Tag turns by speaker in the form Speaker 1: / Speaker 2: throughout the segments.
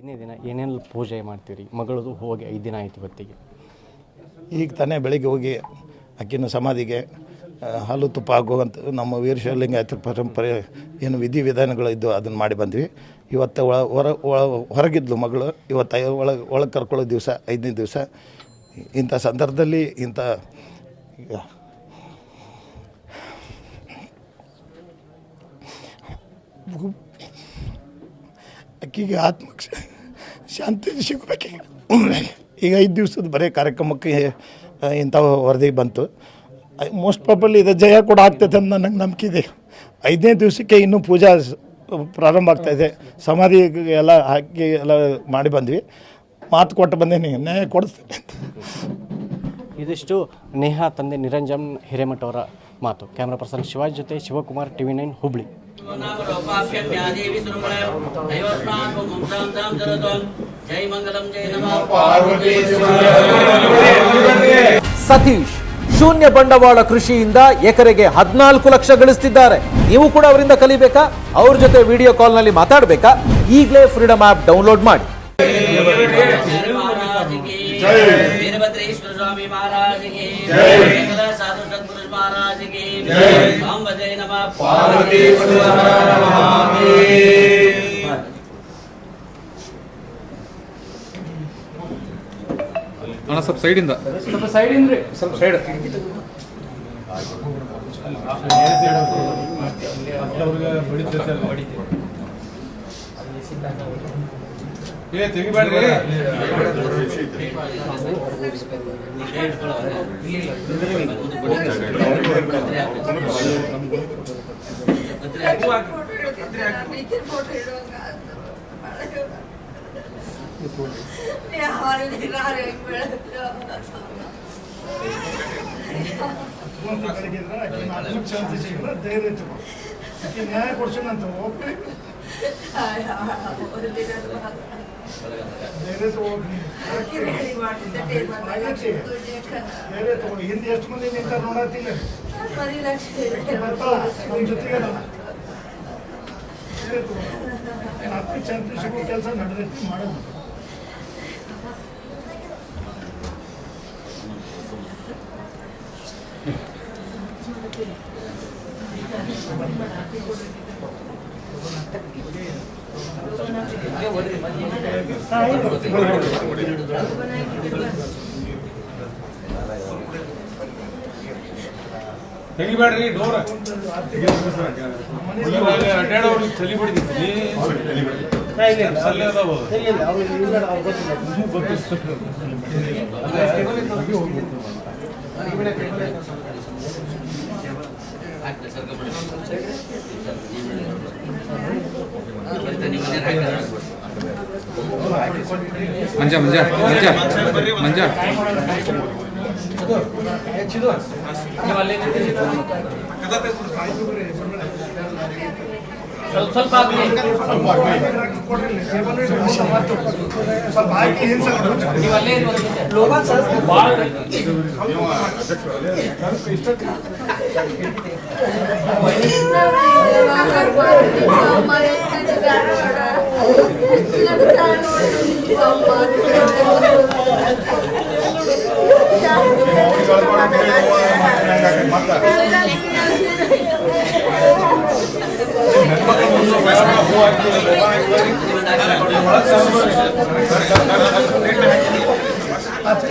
Speaker 1: ಐದನೇ ದಿನ ಏನೇನು ಪೂಜೆ ಮಾಡ್ತೀರಿ? ಮಗಳದು ಹೋಗಿ ಐದು ದಿನ ಆಯ್ತು ಇವತ್ತಿಗೆ
Speaker 2: ಈಗ ತಾನೇ ಬೆಳಿಗ್ಗೆ ಹೋಗಿ ಅಕ್ಕಿನ ಸಮಾಧಿಗೆ ಹಾಲು ತುಪ್ಪ ಆಗುವಂಥ ನಮ್ಮ ವೀರಶಲಿಂಗ ಪರಂಪರೆ ಏನು ವಿಧಿವಿಧಾನಗಳು ಇದ್ದು ಅದನ್ನು ಮಾಡಿ ಬಂದ್ವಿ. ಇವತ್ತು ಒಳ, ಹೊರ, ಒಳ, ಹೊರಗಿದ್ಲು ಮಗಳು. ಇವತ್ತು ಒಳಗೆ ಒಳಗೆ ಕರ್ಕೊಳ್ಳೋ ದಿವಸ, ಐದನೇ ದಿವಸ. ಇಂಥ ಸಂದರ್ಭದಲ್ಲಿ ಇಂಥ ಅಕ್ಕಿಗೆ ಆತ್ಮ ಶಾಂತಿ ಸಿಗಬೇಕು ಈಗ. ಐದು ದಿವಸದ ಬರೀ ಕಾರ್ಯಕ್ರಮಕ್ಕೆ ಇಂಥ ವರದಿ ಬಂತು. ಮೋಸ್ಟ್ ಪ್ರಾಬಲಿ ಇದು ಜಯ ಕೂಡ ಆಗ್ತೈತೆ ಅಂತ ನನಗೆ ನಂಬಿಕೆ ಇದೆ. ಐದನೇ ದಿವಸಕ್ಕೆ ಇನ್ನೂ ಪೂಜಾ ಪ್ರಾರಂಭ ಆಗ್ತಾಯಿದೆ ಸಮಾಧಿ ಎಲ್ಲ ಹಾಕಿ ಎಲ್ಲ ಮಾಡಿ ಬಂದ್ವಿ. ಮಾತು ಕೊಟ್ಟು ಬಂದೇನಿ, ನ್ಯಾಯ ಕೊಡಿಸ್ತೇನೆ
Speaker 1: ಇದಿಷ್ಟು ನೇಹಾ ತಂದೆ ನಿರಂಜನ್ ಹಿರೇಮಠ ಅವರ ಮಾತು. ಕ್ಯಾಮ್ರಾ ಪರ್ಸನ್ ಶಿವಾಜ್ ಜೊತೆ ಶಿವಕುಮಾರ್, ಟಿವಿ ನೈನ್, ಹುಬ್ಳಿ.
Speaker 3: ಸತೀಶ್, ಶೂನ್ಯ ಬಂಡವಾಳ ಕೃಷಿಯಿಂದ ಎಕರೆಗೆ ಹದಿನಾಲ್ಕು ಲಕ್ಷ ಗಳಿಸ್ತಿದ್ದಾರೆ. ನೀವು ಕೂಡ ಅವರಿಂದ ಕಲಿಬೇಕಾ? ಅವ್ರ ಜೊತೆ ವಿಡಿಯೋ ಕಾಲ್ನಲ್ಲಿ ಮಾತಾಡಬೇಕಾ? ಈಗಲೇ ಫ್ರೀಡಮ್ ಆಪ್ ಡೌನ್ಲೋಡ್ ಮಾಡಿ.
Speaker 4: स्वामी महाराज की सकल साधु सत्पुरुष महाराज की साम जय नमः पार्वती
Speaker 5: ಅಣ್ಣ ಸ್ವಲ್ಪ ಸೈಡಿಂದ
Speaker 2: ನ್ಯಾಯ ಕೊಡ್ಸೋಣಂತ ಬೇರೆ ತಗೊಂಡು ಹಿಂದೆ ಎಷ್ಟು ಮಂದಿ ನಿಂತಾರ ನೋಡತ್ತಿಲ್ಲ ನಮ್ಮ ಜೊತೆಗೆ ಸಿಗೋ ಕೆಲಸ ನಡೆದೈತಿ ಮಾಡೋದು
Speaker 5: ತೆಗಿಬೇಡ್ರಿ ಡೋರ್. ಅಡ್ಡಾಡೋರಿಗೆ ತಲಿ ಬಿಡ್ತಿದ್ರಿ ಅಲ್ಲೇ ಅದಾವ ಮಂಜ ಮಂಜ ಮಂಜ ಮಂಜ
Speaker 2: ಸ್ವಲ್ಪ ಹಾಕಿ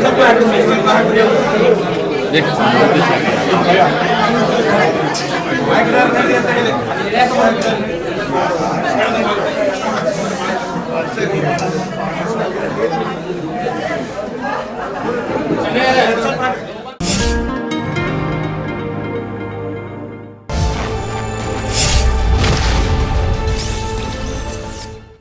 Speaker 2: ಸ್ವಲ್ಪ
Speaker 5: ಏ